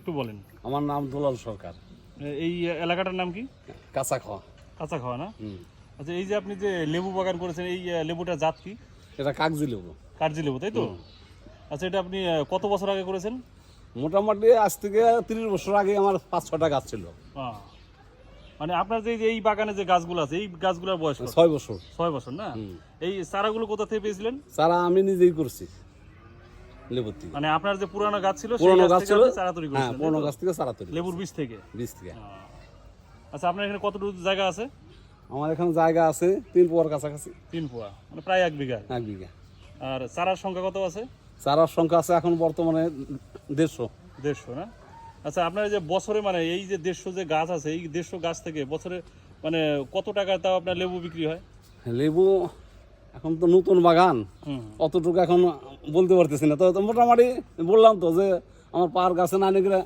একটু বলেন। আমার নাম দুলাল সরকার। এই এলাকাটার নাম কি? কাঁচা খাওয়া কাঁচা খাওয়া না? আচ্ছা এই যে আপনি যে লেবু বাগান করেছেন এই আহ, লেবুটার জাত কি? এটা কাগজি লেবু। কার্জি লেবু তাই তো? আচ্ছা এটা আপনি কত বছর আগে করেছেন? মোটামুটি আজ থেকে তিরিশ বছর আগে আমার পাঁচ ছটা গাছ ছিল। মানে আপনার যে যে এই বাগানে যে গাছগুলো আছে এই গাছগুলোর বয়স ছয় বছর। ছয় বছর না? এই চারাগুলো কোথা থেকে পেয়েছিলেন? চারা আমি নিজেই করছি। লেবুর থেকে। মানে আপনার যে পুরানো গাছ ছিল পুরোনো গাছ ছিল? চারা তৈরি হ্যাঁ পুরোনো? গাছ থেকে চারা তৈরি লেবুর বীজ থেকে? বীজ থেকে। আচ্ছা আপনার এখানে কতটুকু জায়গা আছে? আমার এখানে জায়গা আছে তিন পোয়ার কাছাকাছি। তিন পোয়া মানে প্রায় এক বিঘা। এক বিঘা। আর চারার সংখ্যা কত আছে? চারার সংখ্যা আছে এখন বর্তমানে দেড়শো। দেড়শো না? আচ্ছা আপনার যে বছরে মানে এই যে দেড়শো যে গাছ আছে এই দেড়শো গাছ থেকে বছরে মানে কত টাকা তাও আপনার লেবু বিক্রি হয়? লেবু এখন তো নতুন বাগান। অতটুকু এখন বলতে পারতেছি না। তো মোটামুটি বললাম তো যে আমার পার গাছে না নিয়ে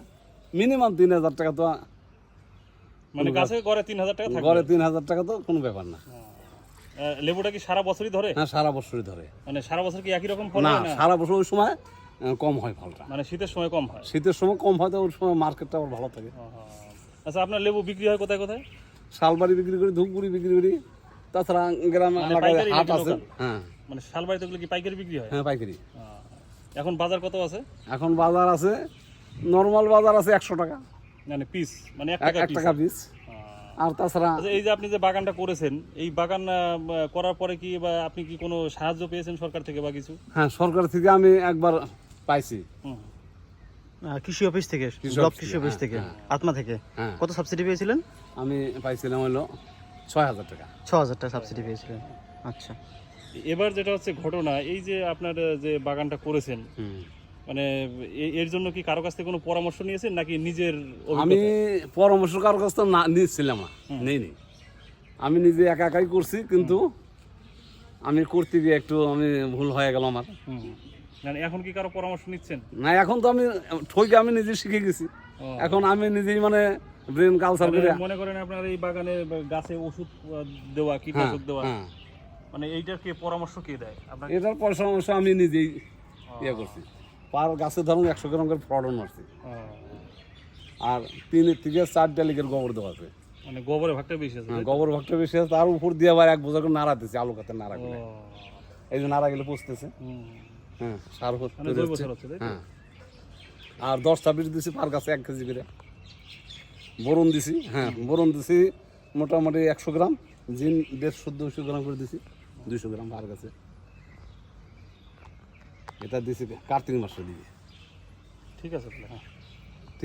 মিনিমাম তিন হাজার টাকা তো মানে গাছে গড়ে তিন হাজার টাকা থাকে গড়ে তিন হাজার টাকা তো কোনো ব্যাপার না। লেবুটা কি সারা বছরই ধরে? হ্যাঁ সারা বছরই ধরে। মানে সারা বছর কি একই রকম ফল না সারা বছর ওই সময় কম হয় ফলটা। মানে শীতের সময় কম হয়? শীতের সময় কম হয় তো ওই সময় মার্কেটটা আবার ভালো থাকে। আচ্ছা আপনার লেবু বিক্রি হয় কোথায় কোথায়? শালবাড়ি বিক্রি করি ধূপগুড়ি বিক্রি করি। তাছাড়া গ্রামে মানে এলাকায় হাট আছে। হ্যাঁ। মানে শালবাড়িতে ওগুলো কি পাইকারি বিক্রি হয়? হ্যাঁ পাইকারি। এখন বাজার কত আছে? এখন বাজার আছে নর্মাল বাজার আছে একশো টাকা। মানে পিস মানে এক টাকা পিস আর তাছাড়া আচ্ছা এই যে আপনি যে বাগানটা করেছেন এই বাগান করার পরে কি বা আপনি কি কোনো সাহায্য পেয়েছেন সরকার থেকে বা কিছু? হ্যাঁ সরকার থেকে আমি একবার পাইছি। কৃষি অফিস থেকে ব্লক কৃষি অফিস হ্যাঁ, থেকে হ্যাঁ। আত্মা থেকে। হ্যাঁ। কত সাবসিডি পেয়েছিলেন? আমি পাইছিলাম হলো ছয় হাজার টাকা। ছ হাজার টাকা সাবসিডি পেয়েছিলেন। আচ্ছা। এবার যেটা হচ্ছে ঘটনা এই যে আপনার যে বাগানটা করেছেন মানে এর জন্য কি কারও কাছ থেকে কোনো পরামর্শ নিয়েছেন নাকি নিজের আমি পরামর্শ কারোর কাছ থেকে না নিচ্ছিলাম না নেই নি আমি নিজে একা একাই করছি কিন্তু আমি করতে গিয়ে একটু আমি ভুল হয়ে গেল আমার। মানে এখন কি কারও পরামর্শ নিচ্ছেন? না এখন তো আমি ঠকে আমি নিজে শিখে গেছি। এখন আমি নিজেই মানে ব্রেন কালচার করে মনে করেন আপনার এই বাগানে গাছে ওষুধ দেওয়া হ্যাঁ কীটনাশক দেওয়া হ্যাঁ। মানে এইটার কি পরামর্শ কে দেয়? আপনার এটার পরামর্শ আমি নিজেই ইয়ে করছি। পার গাছে ধরুন একশো গ্রাম করে ফলন মারছি। আর তিনের থেকে চারটা লিগের গোবর দেওয়া আছে। মানে গোবরের ভাগটা বেশি আছে হ্যাঁ, গোবর ভাগটা বেশি আছে তার উপর দিয়ে আবার এক বোঝা করে নাড়া দিচ্ছে আলু খাতে নাড়া করে। এই যে নাড়া গেলে পুষতেছে। হ্যাঁ সার হচ্ছে মানে হচ্ছে? হ্যাঁ। আর দশ ছাব্বিশ দিছি পার গাছে এক কেজি করে। বরুণ দিছি হ্যাঁ বরণ দিছি মোটামুটি একশো গ্রাম, জিন দেড়শো দুশো গ্রাম করে দিছি দুশো গ্রাম ভার গাছে। এটা দিছি কার্তিক মাসে দিবি ঠিক আছে হ্যাঁ।